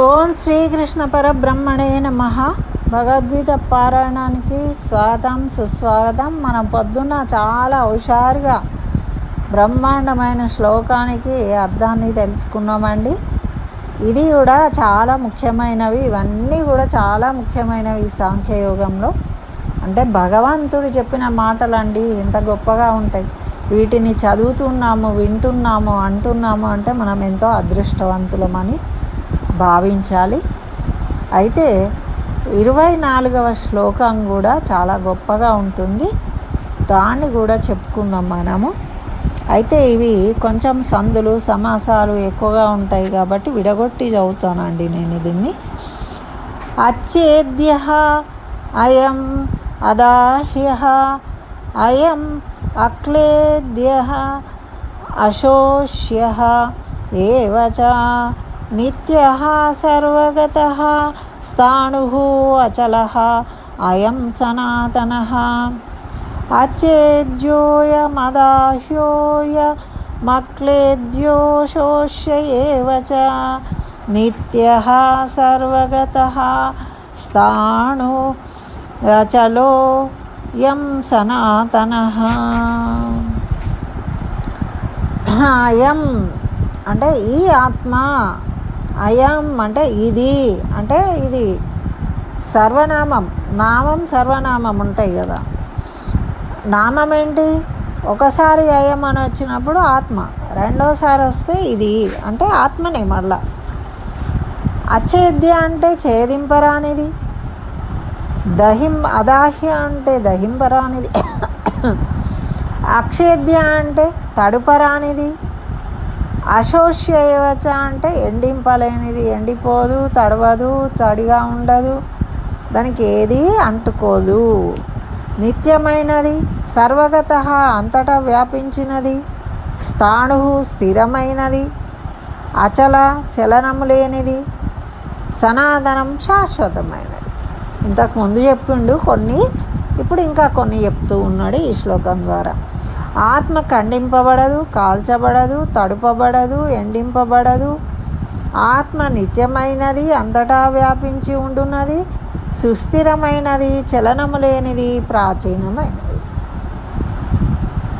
ఓం శ్రీకృష్ణ పరబ్రహ్మణే నమ. భగవద్గీత పారాయణానికి స్వాగతం సుస్వాగతం. మనం పొద్దున్న చాలా హుషారుగా బ్రహ్మాండమైన శ్లోకానికి అర్థాన్ని తెలుసుకున్నామండి? ఇది కూడా చాలా ముఖ్యమైనవి ఇవన్నీ కూడా చాలా ముఖ్యమైనవి ఈ సాంఖ్యయోగంలో. అంటే భగవంతుడు చెప్పిన మాటలండి ఎంత గొప్పగా ఉంటాయి. వీటిని చదువుతున్నాము వింటున్నాము అంటున్నాము అంటే మనం ఎంతో అదృష్టవంతులమని భావించాలి. అయితే ఇరవై నాలుగవ శ్లోకం కూడా చాలా గొప్పగా ఉంటుంది. దాన్ని కూడా చెప్పుకుందాం మనము. అయితే ఇవి కొంచెం సందులు సమాసాలు ఎక్కువగా ఉంటాయి కాబట్టి విడగొట్టి చదువుతానండి నేను దీన్ని. అచ్చేద్య అయం అదాహ్య అయం అక్లేద్య అశోష్య ఏవచ చ నిత్య సర్వగత స్థాణు అచల అయం సనాతన అచేద్యోయమదాహ్యోయ మక్లేద్యోశోష్య ఏవ చ నిత్య సర్వగత స్థాణు అచలో యం సనాతన అయం అంటే ఈ ఆత్మ అయం అంటే ఇది అంటే ఇది సర్వనామం నామం సర్వనామం ఉంటాయి కదా. నామం ఏంటి? ఒకసారి అయం అని వచ్చినప్పుడు ఆత్మ రెండోసారి వస్తే ఇది అంటే ఆత్మనే మళ్ళా. అచ్చేద్య అంటే ఛేదింపరానిది దహిం అదాహ్య అంటే దహింపరానిది అక్షేద్య అంటే తడుపరానిది అశోష్యవచ అంటే ఎండింపలేనిది ఎండిపోదు తడవదు తడిగా ఉండదు. దానికి ఏది అంటుకోదు. నిత్యమైనది సర్వగత అంతటా వ్యాపించినది స్థాణు స్థిరమైనది అచల చలనము లేనిది సనాతనం శాశ్వతమైనది. ఇంతకు ముందు చెప్పిండు కొన్ని ఇప్పుడు ఇంకా కొన్ని చెప్తూ ఉన్నాడు ఈ శ్లోకం ద్వారా. ఆత్మ ఖండింపబడదు కాల్చబడదు తడుపబడదు ఎండింపబడదు. ఆత్మ నిత్యమైనది అంతటా వ్యాపించి ఉండున్నది సుస్థిరమైనది చలనము లేనిది ప్రాచీనమైనది.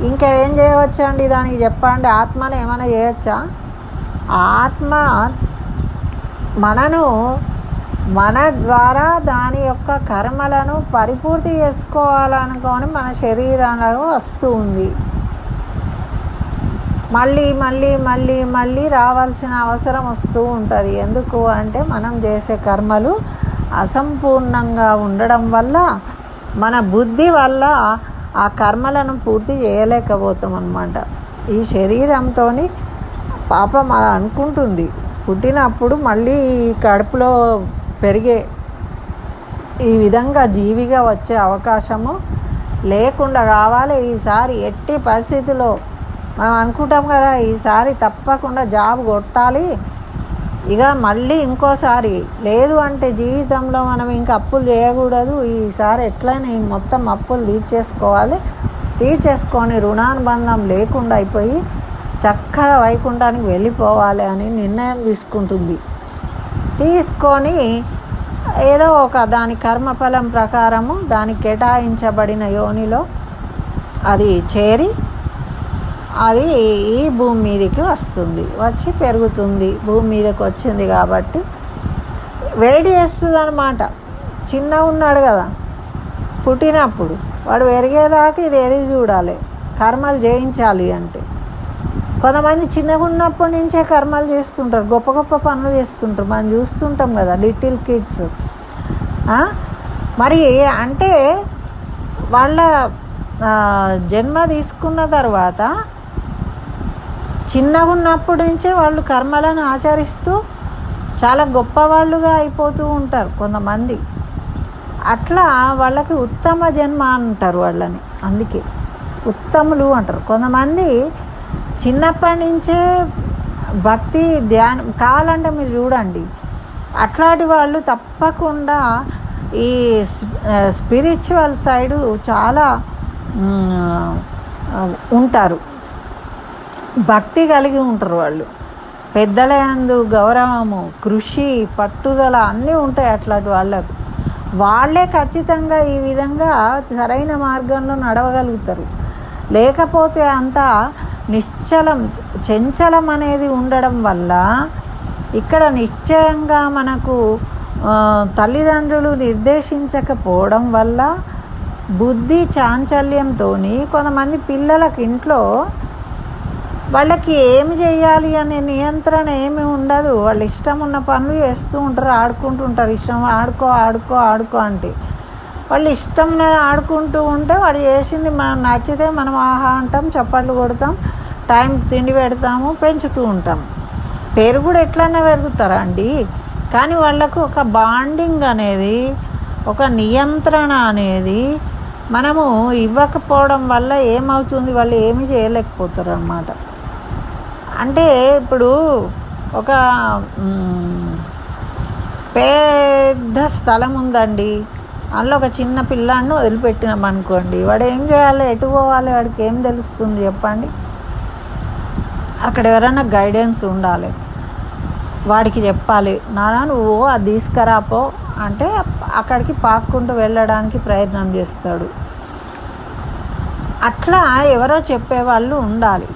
ఇంకా ఏం చేయవచ్చండి? దానికి చెప్పండి. ఆత్మను ఏమైనా చేయొచ్చా? ఆత్మ మనను మన ద్వారా దాని యొక్క కర్మలను పరిపూర్తి చేసుకోవాలనుకొని మన శరీరంలో వస్తూ ఉంది. మళ్ళీ మళ్ళీ మళ్ళీ మళ్ళీ రావాల్సిన అవసరం వస్తూ ఉంటుంది. ఎందుకు అంటే మనం చేసే కర్మలు అసంపూర్ణంగా ఉండడం వల్ల మన బుద్ధి వల్ల ఆ కర్మలను పూర్తి చేయలేకపోతాం అన్నమాట ఈ శరీరంతో పాపం అనుకుంటుంది. పుట్టినప్పుడు మళ్ళీ కడుపులో పెరిగే ఈ విధంగా జీవిగా వచ్చే అవకాశము లేకుండా కావాలి ఈసారి ఎట్టి పరిస్థితిలో మనం అనుకుంటాం కదా ఈసారి తప్పకుండా జాబ్ కొట్టాలి. ఇక మళ్ళీ ఇంకోసారి లేదు అంటే జీవితంలో మనం ఇంకా అప్పులు చేయకూడదు. ఈసారి ఎట్లయినా ఈ మొత్తం అప్పులు తీర్చేసుకోవాలి. తీర్చేసుకొని రుణానుబంధం లేకుండా అయిపోయి చక్కగా వైకుంఠానికి వెళ్ళిపోవాలి అని నిర్ణయం తీసుకుంటుంది. తీసుకొని ఏదో ఒక దాని కర్మఫలం ప్రకారము దానికి కేటాయించబడిన యోనిలో అది చేరి అది ఈ భూమి మీదకి వస్తుంది. వచ్చి పెరుగుతుంది. భూమి మీదకి వచ్చింది కాబట్టి వేడి చేస్తుంది అనమాట చిన్న ఉన్నాడు కదా. పుట్టినప్పుడు వాడు పెరిగేదాకా ఇది ఏది చూడాలి. కర్మలు చేయించాలి అంటే. కొంతమంది చిన్నగా ఉన్నప్పటి నుంచే కర్మలు చేస్తుంటారు. గొప్ప గొప్ప పనులు చేస్తుంటారు. మనం చూస్తుంటాం కదా లిటిల్ కిడ్స్. మరి అంటే వాళ్ళ జన్మ తీసుకున్న తర్వాత చిన్నగా ఉన్నప్పటి నుంచే వాళ్ళు కర్మలను ఆచరిస్తూ చాలా గొప్పవాళ్ళుగా అయిపోతూ ఉంటారు కొంతమంది. అట్లా వాళ్ళకి ఉత్తమ జన్మ అంటారు వాళ్ళని. అందుకే ఉత్తములు అంటారు. కొంతమంది చిన్నప్పటి నుంచే భక్తి ధ్యానం కావాలంటే మీరు చూడండి. అట్లాంటి వాళ్ళు తప్పకుండా ఈ స్పిరిచువల్ సైడు చాలా ఉంటారు. భక్తి కలిగి ఉంటారు వాళ్ళు. పెద్దల యందు గౌరవము కృషి పట్టుదల అన్నీ ఉంటాయి అట్లాంటి వాళ్ళకు. వాళ్ళే ఖచ్చితంగా ఈ విధంగా సరైన మార్గంలో నడవగలుగుతారు. లేకపోతే అంతా నిశ్చలం చంచలం అనేది ఉండడం వల్ల ఇక్కడ నిశ్చయంగా మనకు తల్లిదండ్రులు నిర్దేశించకపోవడం వల్ల బుద్ధి చాంచల్యంతో కొంతమంది పిల్లలకి ఇంట్లో వాళ్ళకి ఏమి చేయాలి అనే నియంత్రణ ఏమి ఉండదు. వాళ్ళు ఇష్టం ఉన్న పనులు చేస్తూ ఉంటారు ఆడుకుంటూ ఉంటారు. ఇష్టం ఆడుకో ఆడుకో ఆడుకో అంటే వాళ్ళు ఇష్టం ఆడుకుంటూ ఉంటే వాడు చేసింది మనం నచ్చితే మనం ఆహా అంటాం చప్పట్లు కొడతాం. టైం తిండి పెడతాము పెంచుతూ ఉంటాం. కూడా ఎట్లన్నా పెరుగుతారా అండి? కానీ వాళ్ళకు ఒక బాండింగ్ అనేది ఒక నియంత్రణ అనేది మనము ఇవ్వకపోవడం వల్ల ఏమవుతుంది? వాళ్ళు ఏమీ చేయలేకపోతారు అన్నమాట అంటే ఇప్పుడు ఒక పెద్ద స్థలం ఉందండి. అందులో ఒక చిన్న పిల్లాడిని వదిలిపెట్టినాం అనుకోండి వాడు ఏం చేయాలి? ఎటు పోవాలి? వాడికి ఏం తెలుస్తుంది చెప్పండి? అక్కడ ఎవరైనా గైడెన్స్ ఉండాలి. వాడికి చెప్పాలి నానా నువ్వు అది తీసుకురాపో అంటే అక్కడికి పాక్కుంటూ వెళ్ళడానికి ప్రయత్నం చేస్తాడు. అట్లా ఎవరో చెప్పేవాళ్ళు ఉండాలి.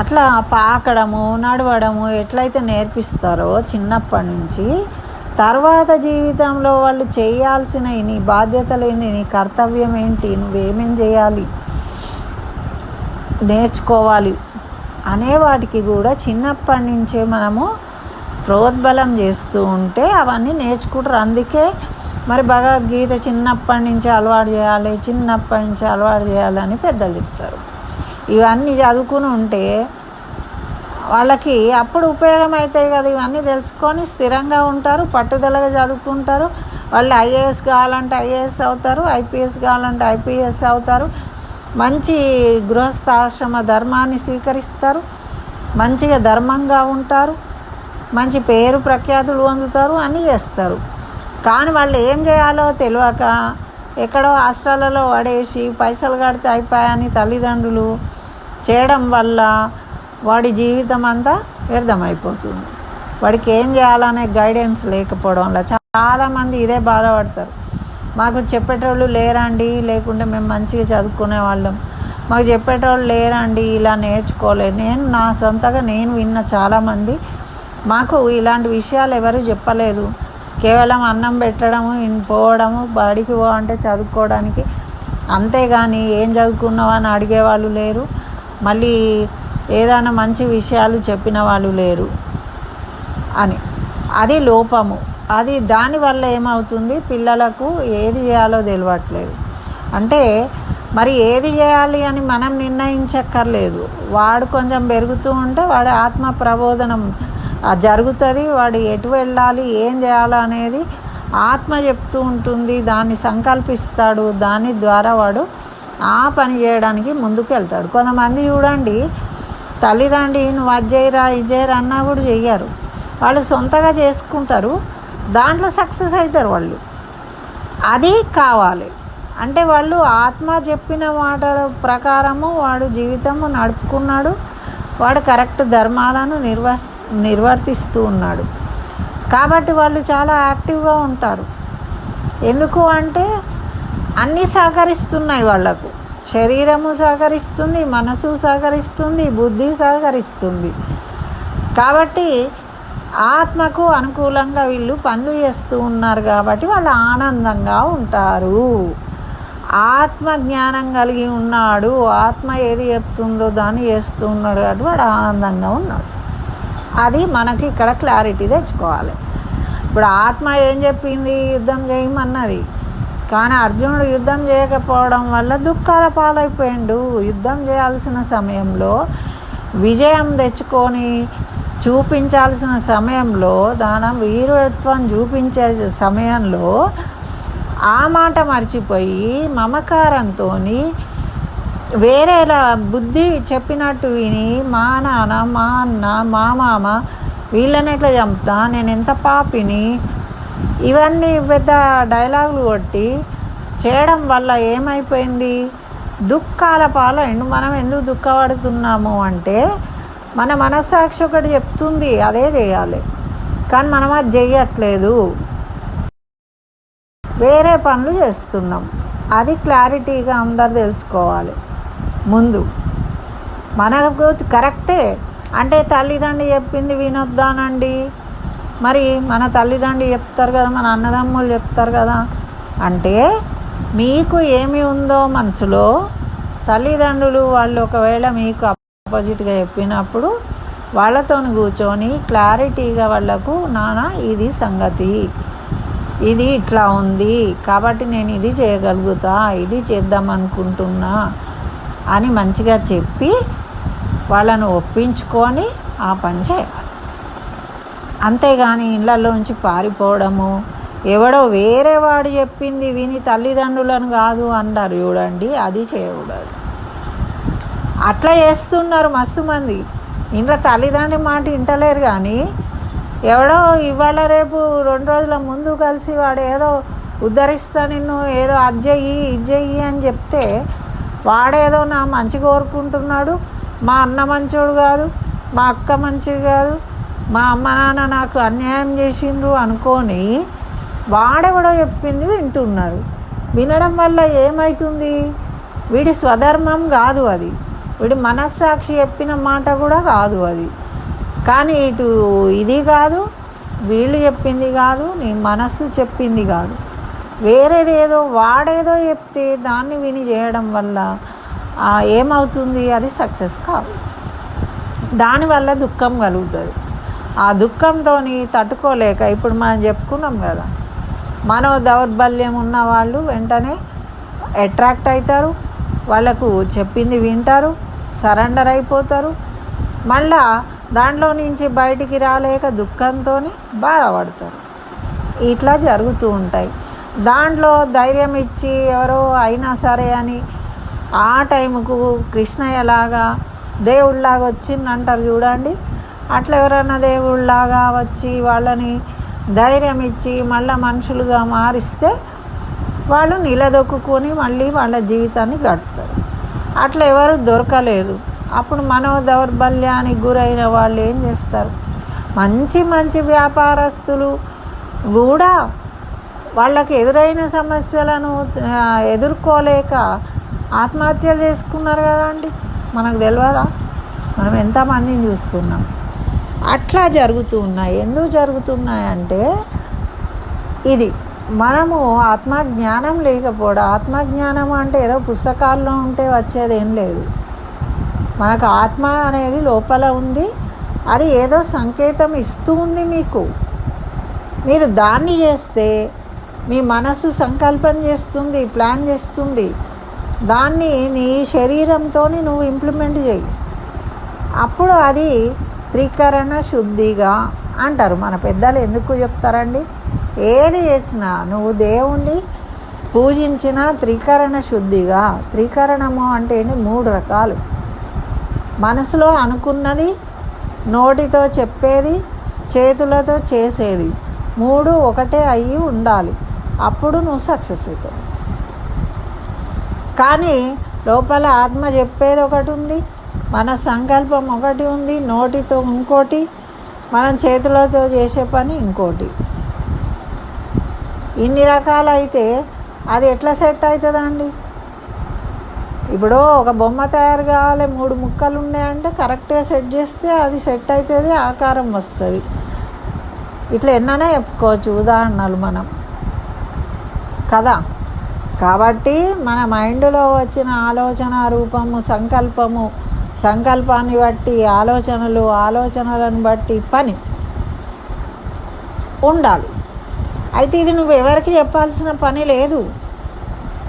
అట్లా పాకడము నడవడము ఎట్లయితే నేర్పిస్తారో చిన్నప్పటి నుంచి తర్వాత జీవితంలో వాళ్ళు చేయాల్సిన నీ బాధ్యతలు ఏంటి నీ కర్తవ్యం ఏంటి నువ్వేమేం చేయాలి నేర్చుకోవాలి. అనే వాటికి కూడా చిన్నప్పటి నుంచే మనము ప్రోద్బలం చేస్తూ ఉంటే అవన్నీ నేర్చుకుంటారు. అందుకే మరి భగవద్గీత చిన్నప్పటి నుంచి అలవాటు చేయాలి చిన్నప్పటి నుంచి అలవాటు చేయాలని పెద్దలు చెప్తారు. ఇవన్నీ చదువుకుని ఉంటే వాళ్ళకి అప్పుడు ఉపయోగం అవుతాయి కదా ఇవన్నీ తెలుసుకొని స్థిరంగా ఉంటారు పట్టుదలగా చదువుకుంటారు. వాళ్ళు ఐఏఎస్ కావాలంటే ఐఏఎస్ అవుతారు ఐపీఎస్ కావాలంటే ఐపీఎస్ అవుతారు. మంచి గృహస్థాశ్రమ ధర్మాన్ని స్వీకరిస్తారు మంచిగా ధర్మంగా ఉంటారు మంచి పేరు ప్రఖ్యాతులు పొందుతారు అన్నీ చేస్తారు. కానీ వాళ్ళు ఏం చేయాలో తెలియక ఎక్కడో హాస్టల్లో పడేసి పైసలు కడితే అయిపోయాయని తల్లిదండ్రులు చేయడం వల్ల వాడి జీవితం అంతా వ్యర్థమైపోతుంది. వాడికి ఏం చేయాలనే గైడెన్స్ లేకపోవడం వల్ల చాలామంది ఇదే బాధపడతారు. మాకు చెప్పేటోళ్ళు లేరండి లేకుంటే మేము మంచిగా చదువుకునే వాళ్ళం మాకు చెప్పేటోళ్ళు లేరండి ఇలా నేర్చుకోలేదు. నేను నా సొంతగా నేను విన్న చాలామంది మాకు ఇలాంటి విషయాలు ఎవరు చెప్పలేదు. కేవలం అన్నం పెట్టడము పోవడము బడికి పో అంటే చదువుకోవడానికి అంతేగాని ఏం చదువుకున్నావా అని అడిగేవాళ్ళు లేరు. మళ్ళీ ఏదైనా మంచి విషయాలు చెప్పిన వాళ్ళు లేరు అని. అది లోపము. అది దానివల్ల ఏమవుతుంది? పిల్లలకు ఏది చేయాలో తెలియట్లేదు అంటే మరి ఏది చేయాలి అని మనం నిర్ణయించక్కర్లేదు. వాడు కొంచెం పెరుగుతూ ఉంటే వాడి ఆత్మ ప్రబోధనం జరుగుతుంది వాడు ఎటు వెళ్ళాలి ఏం చేయాలో అనేది ఆత్మ చెప్తూ ఉంటుంది. దాన్ని సంకల్పిస్తాడు. దాని ద్వారా వాడు ఆ పని చేయడానికి ముందుకు వెళ్తాడు. కొంతమంది చూడండి తల్లిదండ్రి నువ్వు అది చేయరా ఇది చేయరా అన్నా కూడా చెయ్యరు. వాళ్ళు సొంతగా చేసుకుంటారు. దాంట్లో సక్సెస్ అవుతారు వాళ్ళు. అది కావాలి. అంటే వాళ్ళు ఆత్మ చెప్పిన మాటల ప్రకారము వాడు జీవితము నడుపుకున్నాడు. వాడు కరెక్ట్ ధర్మాలను నిర్వ నిర్వర్తిస్తూ ఉన్నాడు. కాబట్టి వాళ్ళు చాలా యాక్టివ్గా ఉంటారు. ఎందుకు అంటే అన్నీ సహకరిస్తున్నాయి వాళ్ళకు. శరీరము సహకరిస్తుంది మనసు సహకరిస్తుంది బుద్ధి సహకరిస్తుంది. కాబట్టి ఆత్మకు అనుకూలంగా వీళ్ళు పనులు చేస్తూ ఉన్నారు కాబట్టి వాళ్ళు ఆనందంగా ఉంటారు. ఆత్మ జ్ఞానం కలిగి ఉన్నాడు. ఆత్మ ఏది చెప్తుందో దాన్ని చేస్తూ ఉన్నాడు కాబట్టి వాడు ఆనందంగా ఉన్నాడు. అది మనకి ఇక్కడ క్లారిటీ తెచ్చుకోవాలి. ఇప్పుడు ఆత్మ ఏం చెప్పింది? యుద్ధం చేయమన్నది. కానీ అర్జునుడు యుద్ధం చేయకపోవడం వల్ల దుఃఖాల పాలైపోయిండు. యుద్ధం చేయాల్సిన సమయంలో విజయం తెచ్చుకొని చూపించాల్సిన సమయంలో దానం వీరత్వం చూపించే సమయంలో ఆ మాట మర్చిపోయి మమకారంతో వేరేలా బుద్ధి చెప్పినట్టు విని మా నాన్న మా అన్న మా మామ వీళ్ళని ఎట్లా చంపుతా? నేను ఎంత పాపిని? ఇవన్నీ పెద్ద డైలాగులు కొట్టి చేయడం వల్ల ఏమైపోయింది? దుఃఖాల పాలైండు మనం ఎందుకు దుఃఖపడుతున్నాము? అంటే మన మనస్సాక్షి ఒకటి చెప్తుంది అదే చేయాలి. కానీ మనం అది చేయట్లేదు వేరే పనులు చేస్తున్నాం. అది క్లారిటీగా అందరు తెలుసుకోవాలి. ముందు మనకు కరెక్టే. అంటే తల్లిదండ్రి చెప్పింది వినొద్దానండి. మరి మన తల్లిదండ్రి చెప్తారు కదా మన అన్నదమ్ములు చెప్తారు కదా. అంటే మీకు ఏమి ఉందో మనసులో తల్లిదండ్రులు వాళ్ళు ఒకవేళ మీకు ఆపోజిట్గా చెప్పినప్పుడు వాళ్ళతో కూర్చొని క్లారిటీగా వాళ్ళకు నాన్న ఇది సంగతి. ఇది ఇట్లా ఉంది. కాబట్టి నేను ఇది చేయగలుగుతా. ఇది చేద్దాం అనుకుంటున్నా అని మంచిగా చెప్పి వాళ్ళను ఒప్పించుకొని ఆ పని చేయాలి. అంతేగాని ఇళ్ళల్లోంచి పారిపోవడము ఎవడో వేరే వాడు చెప్పింది విని తల్లిదండ్రులను కాదు అన్నారు చూడండి అది చేయకూడదు. అట్లా చేస్తున్నారు మస్తు మంది. ఇంట్లో తల్లిదండ్రి మాట వింటలేరు కానీ ఎవడో ఇవాళ రేపు రెండు రోజుల ముందు కలిసి వాడు ఏదో ఉద్ధరిస్తా నిన్ను ఏదో అది చెయ్యి ఇది చెయ్యి అని చెప్తే వాడేదో నా మంచి కోరుకుంటున్నాడు. మా అన్న మంచోడు కాదు మా అక్క మంచిది కాదు మా అమ్మ నాన్న నాకు అన్యాయం చేసిండ్రు అనుకొని వాడెవడో చెప్పింది వింటున్నారు. వినడం వల్ల ఏమవుతుంది వీడి స్వధర్మం కాదు అది. వీడు మనస్సాక్షి చెప్పిన మాట కూడా కాదు అది. కానీ ఇటు ఇది కాదు వీళ్ళు చెప్పింది కాదు నీ మనస్సు చెప్పింది కాదు. వేరేది ఏదో వాడేదో చెప్తే దాన్ని విని చేయడం వల్ల ఏమవుతుంది? అది సక్సెస్ కాదు. దానివల్ల దుఃఖం కలుగుతుంది. ఆ దుఃఖంతో తట్టుకోలేక ఇప్పుడు మనం చెప్పుకున్నాం కదా మనో దౌర్బల్యం ఉన్న వాళ్ళు వెంటనే అట్రాక్ట్ అవుతారు వాళ్ళకు చెప్పింది వింటారు సరెండర్ అయిపోతారు. మళ్ళా దాంట్లో నుంచి బయటికి రాలేక దుఃఖంతో బాధపడతారు. ఇట్లా జరుగుతూ ఉంటాయి. దాంట్లో ధైర్యం ఇచ్చి ఎవరో అయినా సరే అని ఆ టైంకు కృష్ణయ్యలాగా దేవుళ్ళలాగా వచ్చిందంటారు చూడండి. అట్లా ఎవరైనా దేవుళ్ళలాగా వచ్చి వాళ్ళని ధైర్యం ఇచ్చి మళ్ళీ మనుషులుగా మారిస్తే వాళ్ళు నిలదొక్కుని మళ్ళీ వాళ్ళ జీవితాన్ని గడుపుతారు. అట్లా ఎవరు దొరకలేరు అప్పుడు మనో దౌర్బల్యానికి గురైన వాళ్ళు ఏం చేస్తారు? మంచి మంచి వ్యాపారస్తులు కూడా వాళ్ళకి ఎదురైన సమస్యలను ఎదుర్కోలేక ఆత్మహత్యలు చేసుకున్నారు కదా అండి? మనకు తెలియదా మనం ఎంతమందిని చూస్తున్నాం? అట్లా జరుగుతూ ఉన్నాయి. ఎందుకు జరుగుతున్నాయంటే ఇది మనము ఆత్మజ్ఞానం లేకపోవడం ఆత్మజ్ఞానం అంటే ఏదో పుస్తకాల్లో ఉంటే వచ్చేది ఏం లేదు. మనకు ఆత్మ అనేది లోపల ఉంది అది ఏదో సంకేతం ఇస్తూ ఉంది మీకు. మీరు దాన్ని చేస్తే మీ మనసు సంకల్పం చేస్తుంది ప్లాన్ చేస్తుంది. దాన్ని నీ శరీరంతో నువ్వు ఇంప్లిమెంట్ చేయి. అప్పుడు అది త్రికరణ శుద్ధిగా అంటారు. మన పెద్దలు ఎందుకు చెప్తారండి? ఏది చేసినా నువ్వు దేవుణ్ణి పూజించిన త్రికరణ శుద్ధిగా త్రికరణము అంటే మూడు రకాలు. మనసులో అనుకున్నది నోటితో చెప్పేది చేతులతో చేసేది మూడు ఒకటే అయ్యి ఉండాలి. అప్పుడు నువ్వు సక్సెస్ అవుతావు. కానీ లోపల ఆత్మ చెప్పేది ఒకటి ఉంది మన సంకల్పం ఒకటి ఉంది నోటితో ఇంకోటి మనం చేతులతో చేసే పని ఇంకోటి. ఇన్ని రకాలైతే అది ఎట్లా సెట్ అవుతుందండి? ఇప్పుడు ఒక బొమ్మ తయారు కావాలి మూడు ముక్కలు ఉన్నాయంటే కరెక్ట్గా సెట్ చేస్తే అది సెట్ అవుతుంది ఆకారం వస్తుంది. ఇట్లా ఎన్నైనా చెప్పుకోవచ్చు ఉదాహరణలు మనం. కదా కాబట్టి మన మైండ్లో వచ్చిన ఆలోచన రూపము సంకల్పము సంకల్పాన్ని బట్టి ఆలోచనలు ఆలోచనలను బట్టి పని ఉండాలి. అయితే ఇది నువ్వు ఎవరికి చెప్పాల్సిన పని లేదు.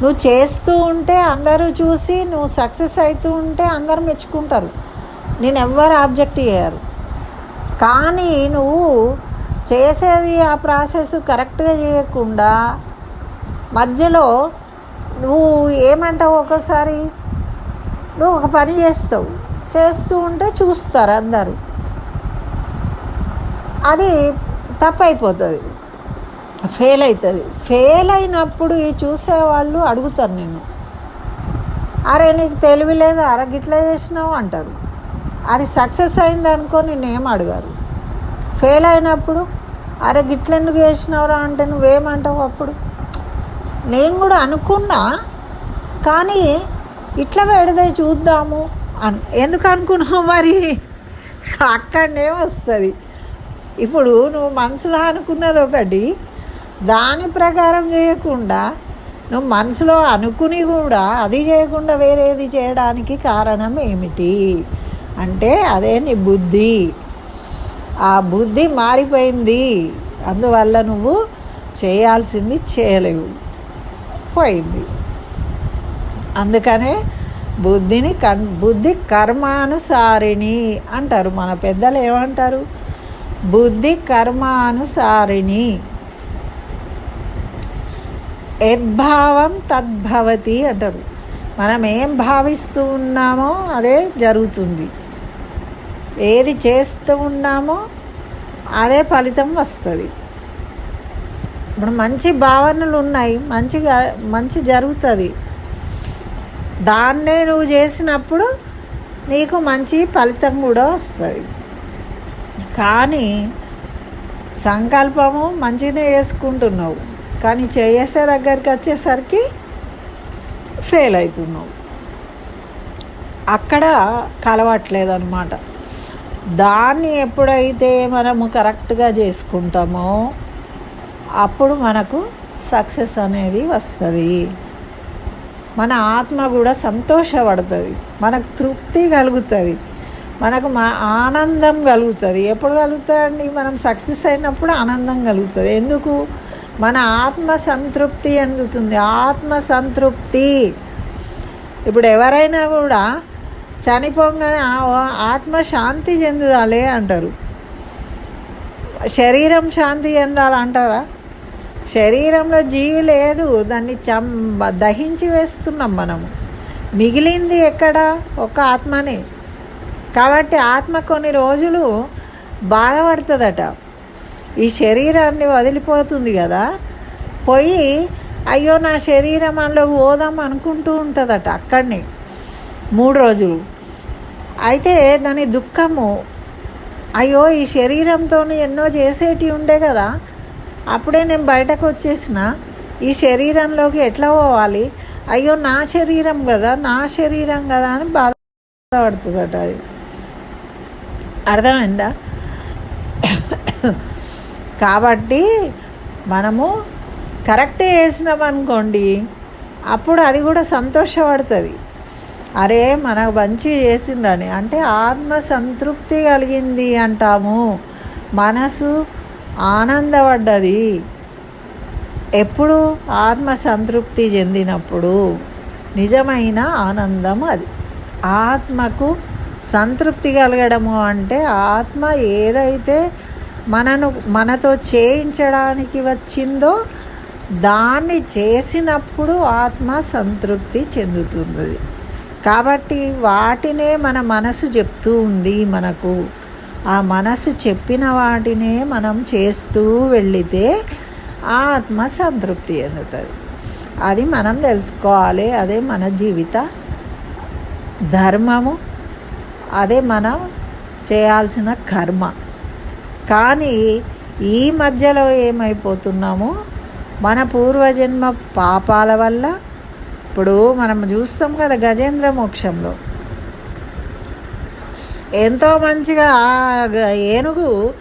నువ్వు చేస్తూ ఉంటే అందరూ చూసి నువ్వు సక్సెస్ అవుతూ ఉంటే అందరు మెచ్చుకుంటారు. నేను ఎవ్వరు ఆబ్జెక్ట్ చేయరు. కానీ నువ్వు చేసేది ఆ ప్రాసెస్ కరెక్ట్గా చేయకుండా మధ్యలో నువ్వు ఏమంటావు ఒకసారి నువ్వు ఒక పని చేస్తావు. చేస్తూ ఉంటే చూస్తారు అందరూ. అది తప్పైపోతుంది ఫెయిల్ అవుతుంది ఫెయిల్ అయినప్పుడు ఈ చూసేవాళ్ళు అడుగుతారు నిన్ను. అరే నీకు తెలివి లేదు అరే గిట్లా చేసినావు అంటారు. అది సక్సెస్ అయింది అనుకో నిన్నేం అడగారు. ఫెయిల్ అయినప్పుడు అరే గిట్లెందుకు చేసినావురా అంటే నువ్వేమంటావు అప్పుడు? నేను కూడా అనుకున్నా కానీ ఇట్లా పెడితే చూద్దాము అను ఎందుకు అనుకున్నావు మరి? అక్కడనే వస్తుంది. ఇప్పుడు నువ్వు మనసులో అనుకున్నది ఒకటి దాని ప్రకారం చేయకుండా నువ్వు మనసులో అనుకుని కూడా అది చేయకుండా వేరేది చేయడానికి కారణం ఏమిటి? అంటే అదే నీ బుద్ధి? ఆ బుద్ధి మారిపోయింది. అందువల్ల నువ్వు చేయాల్సింది చేయలేవు. పోయింది. అందుకనే బుద్ధిని కన్ బుద్ధి కర్మానుసారిణి అంటారు. మన పెద్దలు ఏమంటారు? బుద్ధి కర్మానుసారిణి. యద్భావం తద్భవతి అంటారు. మనం ఏం భావిస్తూ ఉన్నామో అదే జరుగుతుంది. ఏది చేస్తూ ఉన్నామో అదే ఫలితం వస్తుంది. ఇప్పుడు మంచి భావనలు ఉన్నాయి మంచిగా మంచి జరుగుతుంది. దాన్నే నువ్వు చేసినప్పుడు నీకు మంచి ఫలితం కూడా వస్తుంది. కానీ సంకల్పము మంచిగా చేసుకుంటున్నావు. కానీ చేసే దగ్గరికి వచ్చేసరికి ఫెయిల్ అవుతున్నావు అక్కడ కలవట్లేదు అనమాట దాన్ని ఎప్పుడైతే మనము కరెక్ట్గా చేసుకుంటామో అప్పుడు మనకు సక్సెస్ అనేది వస్తుంది. మన ఆత్మ కూడా సంతోషపడుతుంది. మనకు తృప్తి కలుగుతుంది. మనకు మన ఆనందం కలుగుతుంది. ఎప్పుడు కలుగుతుందండి మనం సక్సెస్ అయినప్పుడు ఆనందం కలుగుతుంది. ఎందుకు? మన ఆత్మ సంతృప్తి అందుతుంది ఆత్మ సంతృప్తి ఇప్పుడు ఎవరైనా కూడా చనిపోగానే ఆత్మ శాంతి చెందుదాలే అంటారు. శరీరం శాంతి చెందాలంటారా శరీరంలో జీవి లేదు దాన్ని చం దహించి వేస్తున్నాం మనము. మిగిలింది ఎక్కడ? ఒక ఆత్మనే. కాబట్టి ఆత్మ కొన్ని రోజులు బాధపడుతుందట. ఈ శరీరాన్ని వదిలిపోతుంది కదా. పోయి అయ్యో నా శరీరం అందులో పోదాం అనుకుంటూ ఉంటుందట అక్కడనే మూడు రోజులు. అయితే దాని దుఃఖము అయ్యో ఈ శరీరంతో ఎన్నో చేసేటివి ఉండే కదా. అప్పుడే నేను బయటకు వచ్చేసిన ఈ శరీరంలోకి ఎట్లా పోవాలి? అయ్యో నా శరీరం కదా నా శరీరం కదా అని బాధపడుతుందట అది. అర్థమైందా? కాబట్టి మనము కరెక్టే వేసినాం అనుకోండి అప్పుడు అది కూడా సంతోషపడుతుంది. అరే మనకు మంచి చేసిండ్రని. అంటే ఆత్మ సంతృప్తి కలిగింది అంటాము. మనసు ఆనందపడ్డది. ఎప్పుడు ఆత్మ సంతృప్తి చెందినప్పుడు నిజమైన ఆనందం అది. ఆత్మకు సంతృప్తి కలగడము అంటే ఆత్మ ఏదైతే మనను మనతో చేయించడానికి వచ్చిందో దాన్ని చేసినప్పుడు ఆత్మ సంతృప్తి చెందుతుంది కాబట్టి వాటినే మన మనసు చెప్తూ ఉంది మనకు. ఆ మనసు చెప్పిన వాటినే మనం చేస్తూ వెళితే ఆ ఆత్మ సంతృప్తి చెందుతుంది. అది మనం తెలుసుకోవాలి. అదే మన జీవిత ధర్మము. అదే మనం చేయాల్సిన కర్మ. కానీ ఈ మధ్యలో ఏమైపోతున్నామో మన పూర్వజన్మ పాపాల వల్ల. ఇప్పుడు మనం చూస్తాం కదా గజేంద్ర మోక్షంలో. ఎంతో మంచిగా గ- ఏనుగు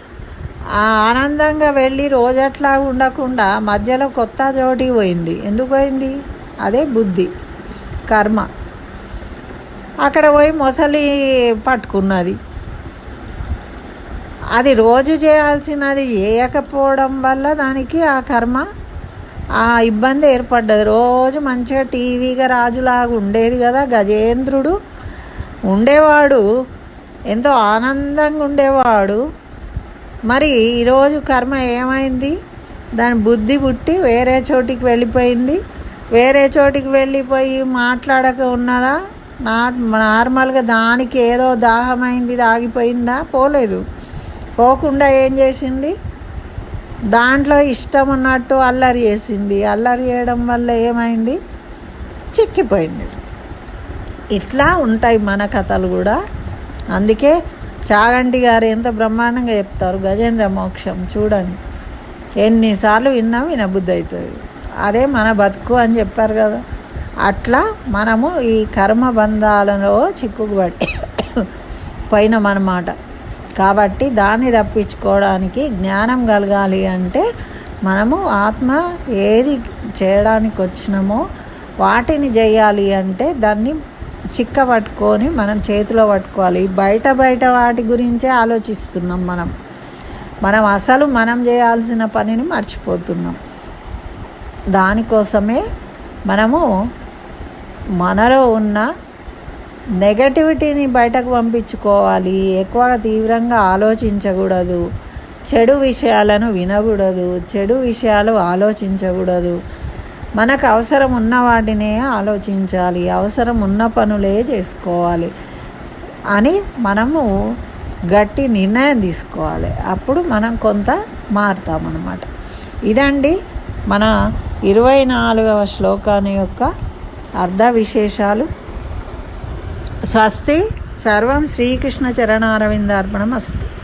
ఆ ఆనందంగా వెళ్ళి రోజట్లా ఉండకుండా మధ్యలో కొత్త చోటికి పోయింది. ఎందుకు పోయింది? అదే బుద్ధి కర్మ. అక్కడ పోయి మొసలి పట్టుకున్నది. అది రోజు చేయాల్సినది చేయకపోవడం వల్ల దానికి ఆ కర్మ ఆ ఇబ్బంది ఏర్పడ్డది. రోజు మంచిగా టీవీగా రాజులాగా ఉండేది కదా గజేంద్రుడు. ఉండేవాడు ఎంతో ఆనందంగా ఉండేవాడు. మరి ఈరోజు కర్మ ఏమైంది? దాని బుద్ధి పుట్టి వేరే చోటికి వెళ్ళిపోయింది. వేరే చోటికి వెళ్ళిపోయి మాట్లాడక ఉన్నదా? నా నార్మల్గా దానికి ఏదో దాహమైంది ఆగిపోయిందా పోలేదు. పోకుండా ఏం చేసింది? దాంట్లో ఇష్టం ఉన్నట్టు అల్లరి చేసింది. అల్లరి చేయడం వల్ల ఏమైంది? చిక్కిపోయింది. ఇట్లా ఉంటాయి మన కథలు కూడా. అందుకే చాగంటి గారు ఎంత బ్రహ్మాండంగా చెప్తారు గజేంద్ర మోక్షం చూడండి. ఎన్నిసార్లు విన్నా వినబుద్ధి అవుతుంది. అదే మన బతుకు అని చెప్పారు కదా. అట్లా మనము ఈ కర్మ బంధాలలో చిక్కుకుబడి పోయినామన్నమాట. కాబట్టి దాన్ని తప్పించుకోవడానికి జ్ఞానం కలగాలి అంటే మనము ఆత్మ ఏది చేయడానికి వచ్చినామో వాటిని చేయాలి అంటే దాన్ని చిక్క పట్టుకొని మనం చేతిలో పట్టుకోవాలి. బయట బయట వాటి గురించే ఆలోచిస్తున్నాం మనం. మనం అసలు మనం చేయాల్సిన పనిని మర్చిపోతున్నాం. దానికోసమే మనము మనలో ఉన్న నెగటివిటీని బయటకు పంపించుకోవాలి. ఎక్కువగా తీవ్రంగా ఆలోచించకూడదు. చెడు విషయాలను వినకూడదు. చెడు విషయాలు ఆలోచించకూడదు. మనకు అవసరం ఉన్న వాటినే ఆలోచించాలి. అవసరం ఉన్న పనులే చేసుకోవాలి అని మనము గట్టి నిర్ణయం తీసుకోవాలి. అప్పుడు మనం కొంత మారుతామన్నమాట ఇదండి మన ఇరవై నాలుగవ శ్లోకాన్ని యొక్క అర్ధ విశేషాలు. స్వస్తి. సర్వం శ్రీకృష్ణ చరణారవిందార్పణం అస్తు